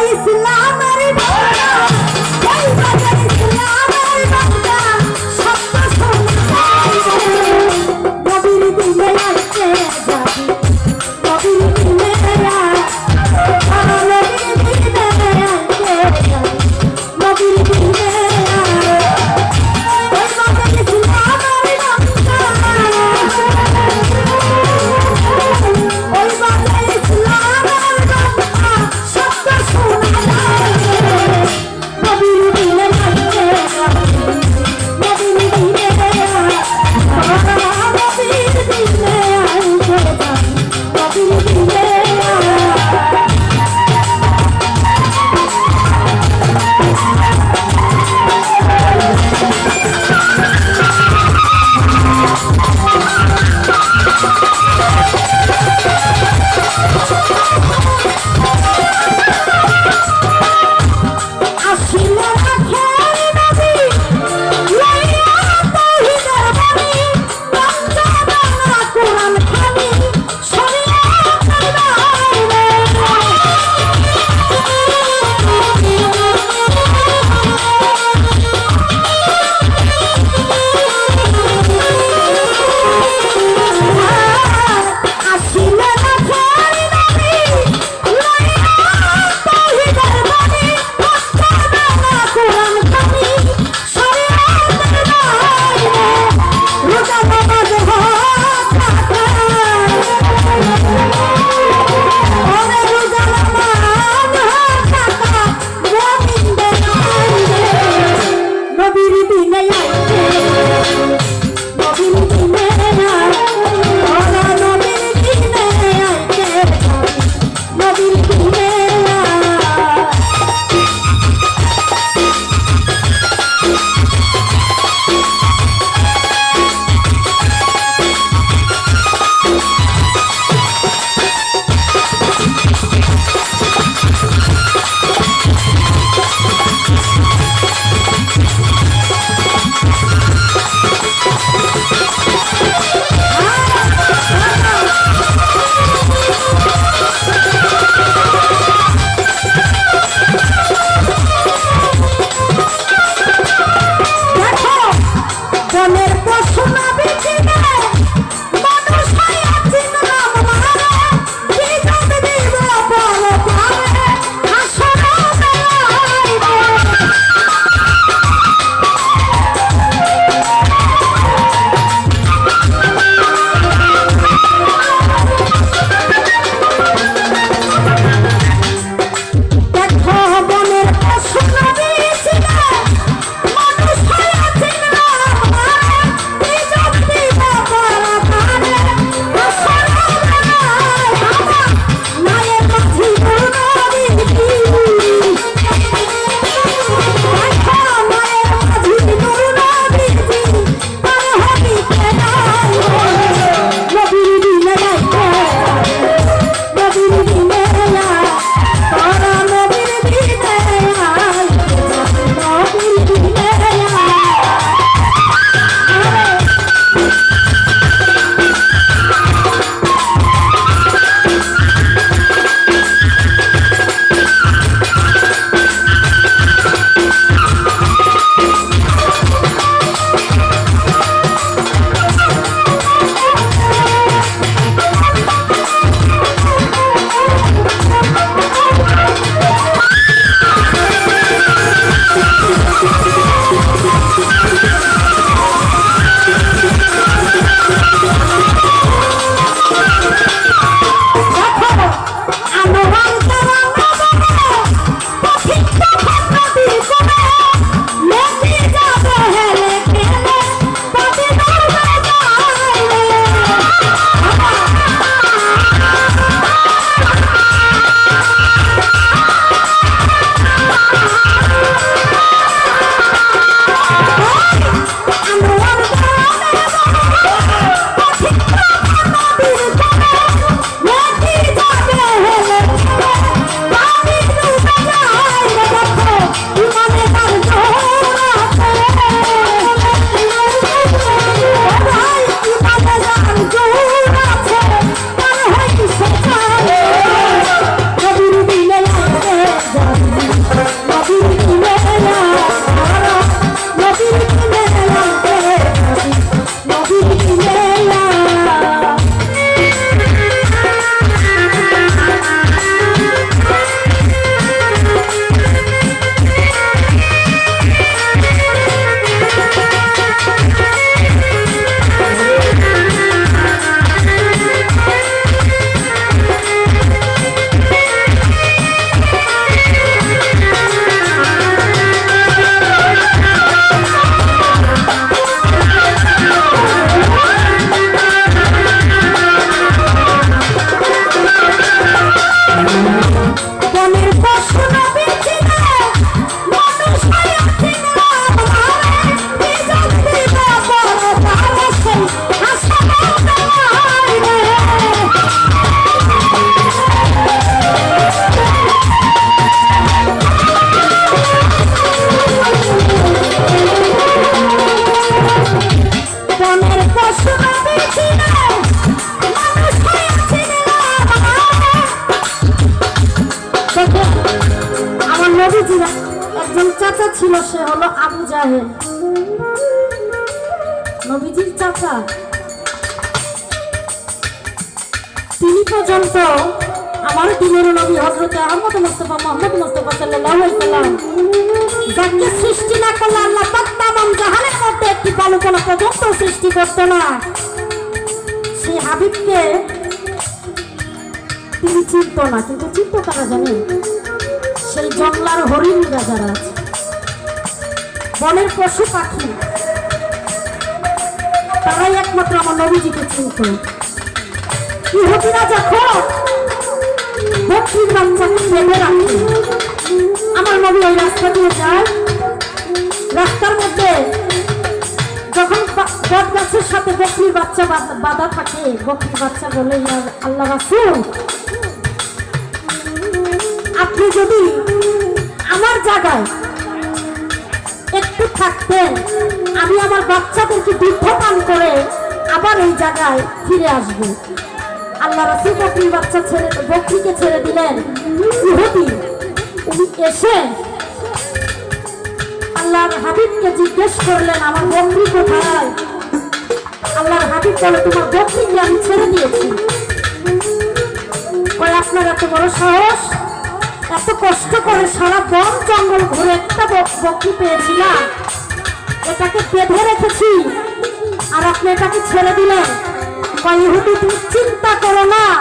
ওই আহমদ মুস্তফা মোহাম্মদ মুস্তফা সাল্লাল্লাহু আলাইহি সাল্লাম যাকে সৃষ্টি না করলে আল্লাহ পাক জাহানের মধ্যে একটি বালুকণা পর্যন্ত সৃষ্টি করতো না। সেই হাবিবকে তিনি চিনত না, কিন্তু চিন্ত কারা জানেন? সেই জঙ্গলার হরিণরা যারা আছে, বনের পশু পাখি, তারাই একমাত্র আমার নবীজিকে চিনত। ইহুদিরা যখন বকরির বাচ্চাকে বেঁধে রাখে। আমার নবী ওই রাস্তা দিয়ে যায়। রাস্তার মধ্যে যখন বট সাথে বকরির বাচ্চা বাঁধা- বাঁধা থাকে, বকরির বাচ্চা বলে আল্লাহ রাসূল, আপনি যদি আমার জায়গায় একটু থাকতেন, আমি আমার বাচ্চাদেরকে দুধ পান করে আবার এই জায়গায় ফিরে আসব। আল্লাহ রাসুল বকরির বাচ্চা ছেড়ে দিলেন ইহুদি উনি এসে আল্লাহর হাবিবকে জিজ্ঞেস করলেন, আমার বকরি কোথায়? আল্লাহর হাবিব বলে, তোমার বকরিকে আমি ছেড়ে দিয়েছি। কয়, আপনার এত বড় সাহস? এত কষ্ট করে সারা বন জঙ্গল ঘুরে একটা বক- বকরি পেয়েছিলাম। এটাকে বেঁধে রেখেছি আর আপনি এটাকে ছেড়ে দিলেন। কয়, ইহুদি, তুমি চিন্তা করো না।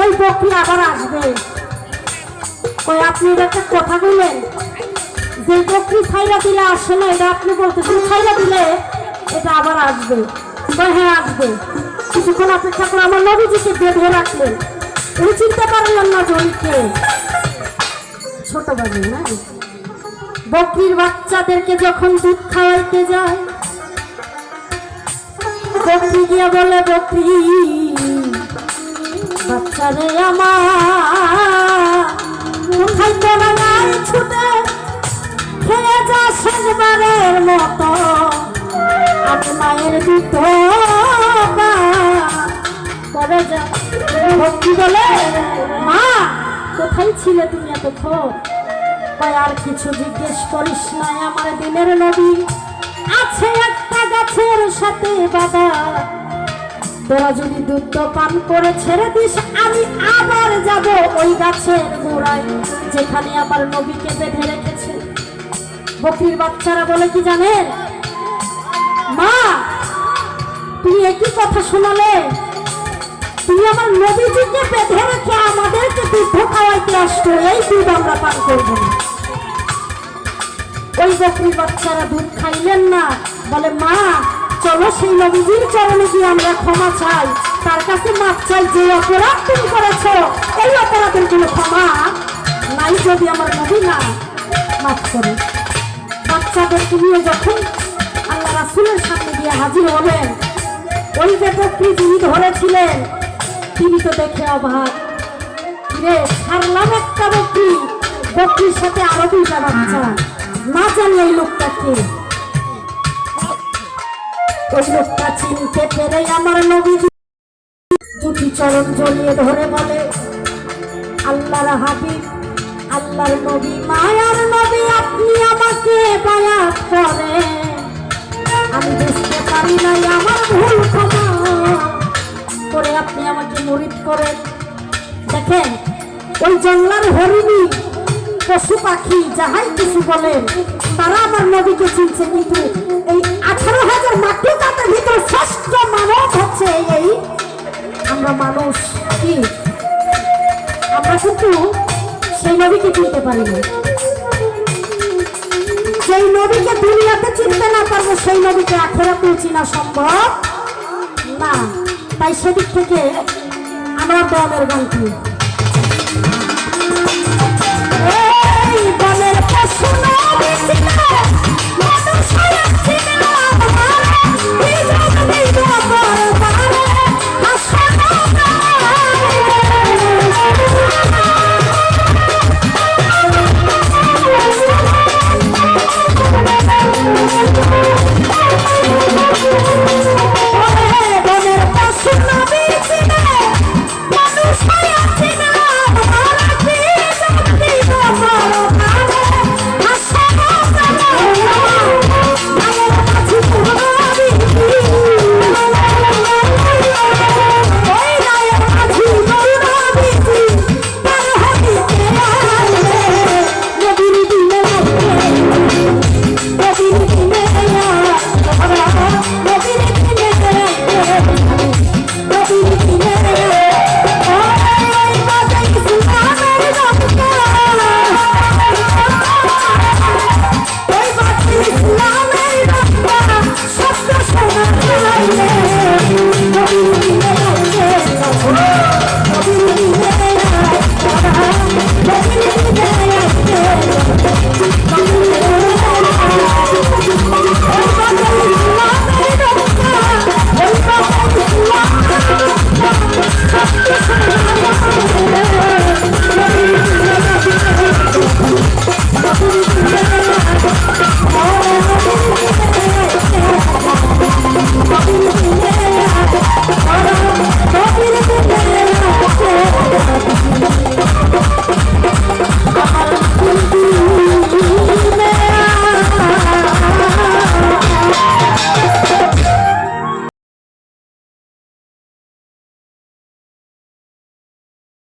ওই বকরি আবার আসবে। ওই আপনি একটা কথা বললেন, যে বকরি ছাইরা দিলে আসে না এটা আপনি বলতেছেন ছাইরা দিলে এটা আবার আসবে হ্যাঁ আসবে। কিছুক্ষণ অপেক্ষা করে আমার নবীজিকে বেঁধে রাখলেন। উনি চিনতে পারলেন না জয়কে ছোট বাবু না? বকরির বাচ্চাদেরকে যখন দুধ খাওয়াইতে যায়, বকরি গিয়া বলে, বকরি বাচ্চারে আমার তোরা নাই ছুটে খেয়ে যা শেষবারের মতো। আমি মায়ের দুধ করে যা। ভক্তি বলে, মা, কোথায় ছিলে তুমি এতক্ষণ? আর কিছু জিজ্ঞেস করিস নাই আমার দিনের নবী। আছে একটা গাছের সাথে বাবা তোরা যদি দুধ পান করে ছেড়ে দিস, আমি আবার যাব ওই গাছের গোড়ায়, যেখানে আমার নবীকে বেঁধে রেখেছে। বকরির বাচ্চারা বলে কি জানেন? মা, তুমি একই কথা শোনালে? তুমি আমার নবীজিকে বেঁধে রেখে আমাদেরকে দুধ খাওয়াইতে আসতো এই দুধ আমরা পান করব ওই বকরির বাচ্চারা দুধ খাইলেন না, বলে, মা চলো, সেই নবীজির চরণে গিয়ে আমরা ক্ষমা চাই। তার কাছে মাপ চাই যে অপরাধ তুমি করেছ, এই অপরাধের কোনো ক্ষমা নাই যদি আমার নবী না। মাফ করে। বাচ্চাদের নিয়ে যখন আল্লাহ রাসুলের সামনে গিয়ে হাজির হলেন ওই যে বকরি যিনি ধরেছিলেন, তিনি তো দেখে অবাক। রে ছাড়লাম একটা বকরি বকরির সাথে আরও দুইটা বাচ্চা। না জানি ওই লোকটাকে ওই চিনতে পেরে আমার নবী দুটি চরণ জড়িয়ে ধরে বলে, আল্লাহর হাবিব, আল্লাহর নবী, মায়ার নবী, আপনি আমাকে বায়াত করে আমি বুঝতে পারি নাই আমার ভুল ক্ষমা। করে আপনি আমাকে মরিদ করেন। দেখেন, ওই জঙ্গলার হরিণী, পশু পাখি, যাহাই কিছু বলেন, তারা আমার নবীকে চিনছে, কিন্তু এই আঠারো হাজার মাটি কাটার ভিতর শ্রেষ্ঠ মানব হচ্ছে এই আমরা মানুষ কি? আমরা কিন্তু সেই নবীকে চিনতে পারি না সেই নবীকে দুনিয়াতে চিনতে না পারব, সেই নবীকে আখেরাতেও চিনা সম্ভব না। তাই সেদিক থেকে আমরা দলের গান